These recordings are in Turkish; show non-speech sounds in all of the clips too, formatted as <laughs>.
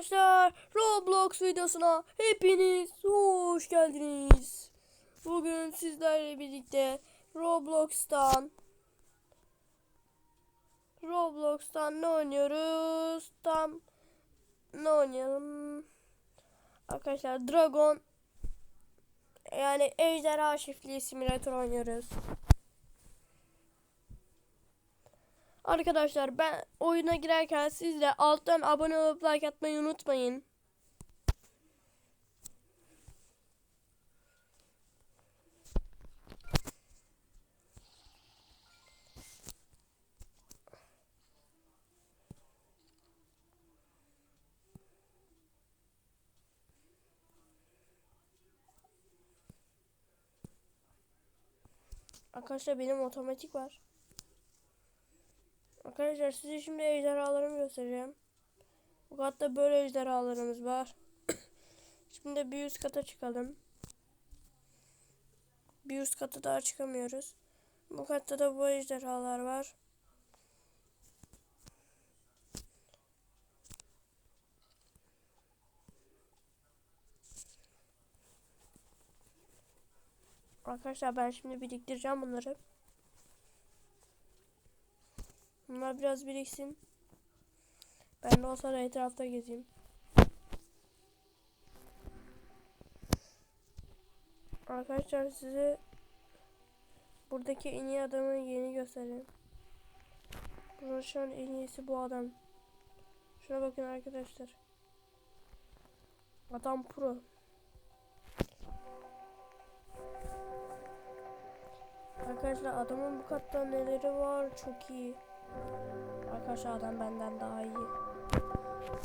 Arkadaşlar Roblox videosuna hepiniz hoş geldiniz. Bugün sizlerle birlikte Roblox'tan Roblox'tan ne oynuyoruz? Tam ne oynayalım? Arkadaşlar Dragon yani Ejderha Çiftliği Simülatör oynuyoruz. Arkadaşlar ben oyuna girerken siz de alttan abone olup like atmayı unutmayın. Arkadaşlar benim otomatik var. Arkadaşlar size şimdi ejderhalarımı göstereceğim. Bu katta böyle ejderhalarımız var. <clears throat> şimdi bir üst kata çıkalım. Bir üst kata daha çıkamıyoruz. Bu katta da bu ejderhalar var. Arkadaşlar ben şimdi biriktireceğim bunları. Bunlar biraz biriksin. Ben de o sırada etrafta gezeyim. Arkadaşlar size buradaki en iyi adamın yeni göstereyim. Burada şu an en iyisi bu adam. Şuna bakın arkadaşlar. Adam pro. Arkadaşlar adamın bu katta neleri var çok iyi. Arkadaşlar adam benden daha iyi.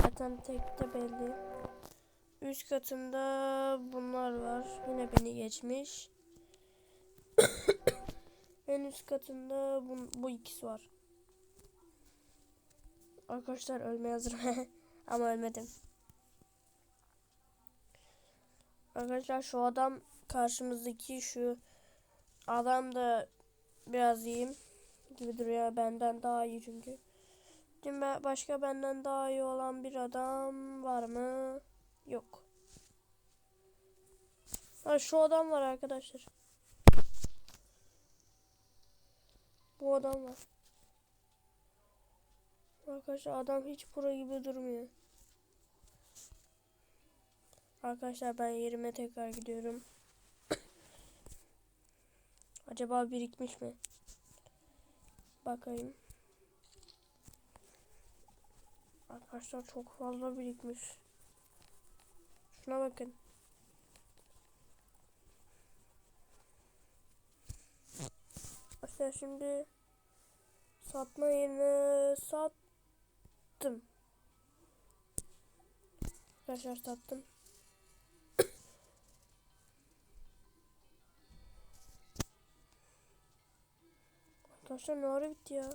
Zaten tek de belli. Üst katında bunlar var. Yine beni geçmiş. <coughs> en üst katında bu, bu ikisi var. Arkadaşlar ölmeye hazırım. <laughs> Ama ölmedim. Arkadaşlar şu adam karşımızdaki şu adam da biraz iyiyim gibi duruyor. Benden daha iyi çünkü. Şimdi başka benden daha iyi olan bir adam var mı? Yok. Ha şu adam var arkadaşlar. Bu adam var. Arkadaşlar adam hiç pro gibi durmuyor. Arkadaşlar ben yerime tekrar gidiyorum. <coughs> Acaba birikmiş mi? Bakayım. Arkadaşlar çok fazla birikmiş. Şuna bakın. Arkadaşlar şimdi satma yerine sattım. Arkadaşlar sattım. Arkadaşlar ne ara bitti ya?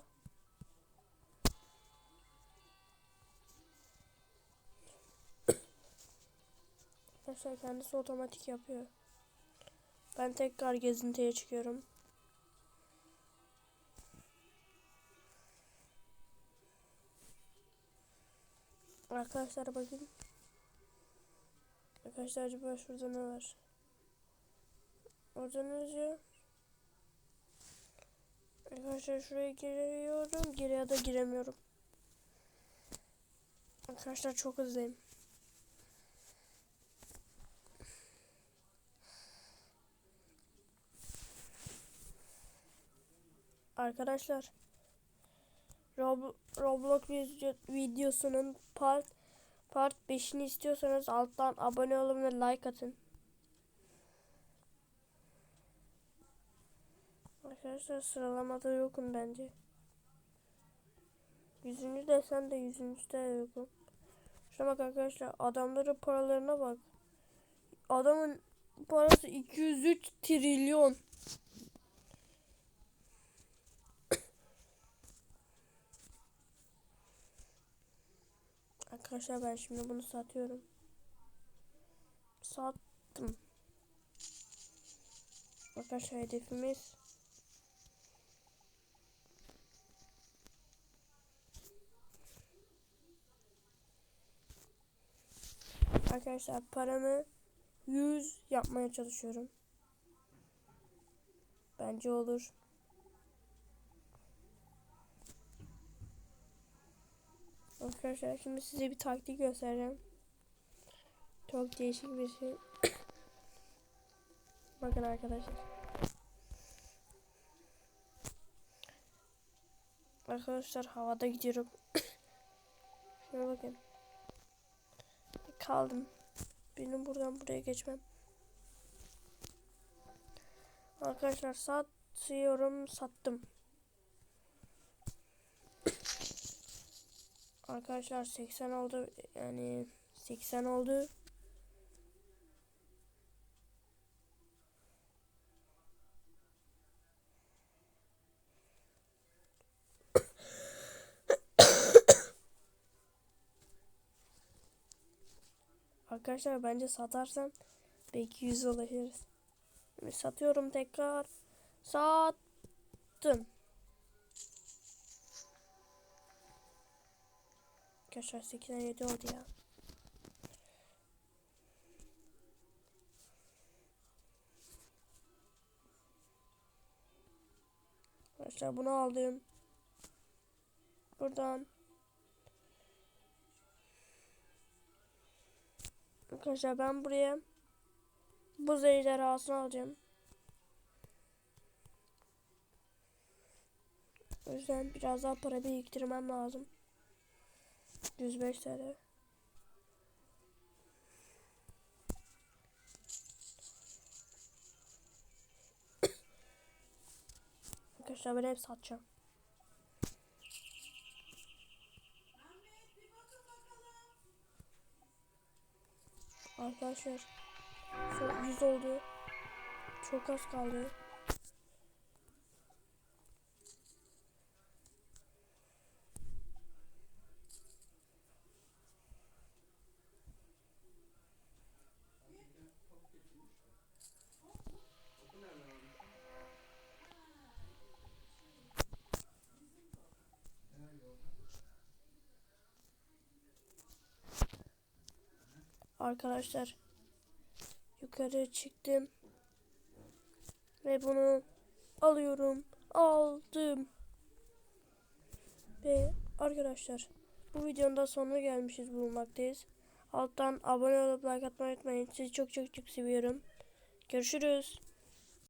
Arkadaşlar kendisi otomatik yapıyor. Ben tekrar gezintiye çıkıyorum. Arkadaşlar bakın. Arkadaşlar acaba şurada ne var? Orada ne yazıyor? Arkadaşlar şuraya giriyorum. Geriye de giremiyorum. Arkadaşlar çok hızlıyım. Arkadaşlar Rob Roblox video videosunun part part 5'ini istiyorsanız alttan abone olun ve like atın. Arkadaşlar sıralamada yokum bence. Yüzüncü desen de yüzüncü de yokum. Şuna bak arkadaşlar adamların paralarına bak. Adamın parası 203 trilyon. Arkadaşlar ben şimdi bunu satıyorum. Sattım. Arkadaşlar hedefimiz Arkadaşlar paramı 100 yapmaya çalışıyorum. Bence olur. Arkadaşlar şimdi size bir taktik göstereceğim. Çok değişik bir şey. <coughs> Bakın arkadaşlar. Arkadaşlar havada gidiyorum. <coughs> Şuna bakın. Kaldım. Benim buradan buraya geçmem. Arkadaşlar satıyorum sattım. Arkadaşlar 80 oldu yani 80 oldu. Arkadaşlar bence satarsan belki 100 ulaşırız. Satıyorum tekrar. Sattım. Arkadaşlar 87 oldu ya. Arkadaşlar bunu aldım. Buradan. Arkadaşlar ben buraya buz ejderhasını alacağım. O yüzden biraz daha para biriktirmem lazım. 105 TL. Arkadaşlar ben hep satacağım. Arkadaşlar son 100 oldu. Çok az kaldı. Arkadaşlar. Yukarı çıktım. Ve bunu alıyorum. Aldım. Ve arkadaşlar bu videonun da sonuna gelmişiz bulunmaktayız. Alttan abone olup like atmayı unutmayın. Sizi çok çok çok seviyorum. Görüşürüz